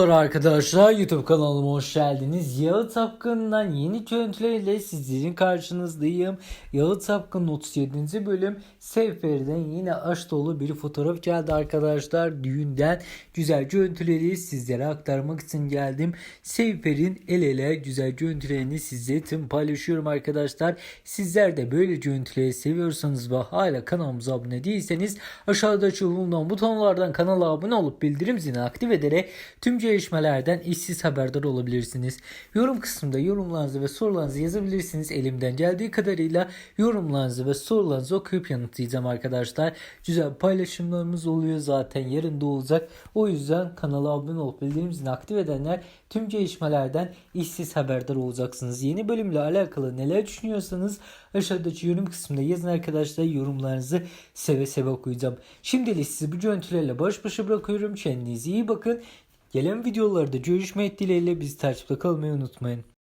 Merhaba arkadaşlar YouTube kanalıma hoş geldiniz. Yağı Tapkın'dan yeni görüntülerle sizlerin karşınızdayım. Yağı Tapkın'ın 37. bölüm Seyferi'den yine aşk dolu bir fotoğraf geldi arkadaşlar. Düğünden güzel görüntüleri sizlere aktarmak için geldim. Seyfer'in el ele güzel görüntülerini sizle için paylaşıyorum arkadaşlar. Sizler de böyle görüntüleri seviyorsanız ve hala kanalımıza abone değilseniz aşağıdaki bulunan butonlardan kanala abone olup bildirim zilini aktif ederek tüm gelişmelerden işsiz haberdar olabilirsiniz. Yorum kısmında yorumlarınızı ve sorularınızı yazabilirsiniz. Elimden geldiği kadarıyla yorumlarınızı ve sorularınızı okuyup yanıtlayacağım arkadaşlar. Güzel paylaşımlarımız oluyor zaten yarın da olacak. O yüzden kanala abone olup bildirim zilini aktif edenler tüm gelişmelerden işsiz haberdar olacaksınız. Yeni bölümle alakalı neler düşünüyorsanız aşağıdaki yorum kısmında yazın arkadaşlar. Yorumlarınızı seve seve okuyacağım. Şimdilik sizi bu görüntülerle baş başa bırakıyorum. Kendinize iyi bakın. Gelen videolarda görüşmek dileğiyle bizi takipte kalmayı unutmayın.